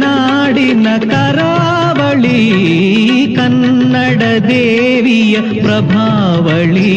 ನಾಡಿನ ಕರಾವಳಿ ಕನ್ನಡ ದೇವಿಯ ಪ್ರಭಾವಳಿ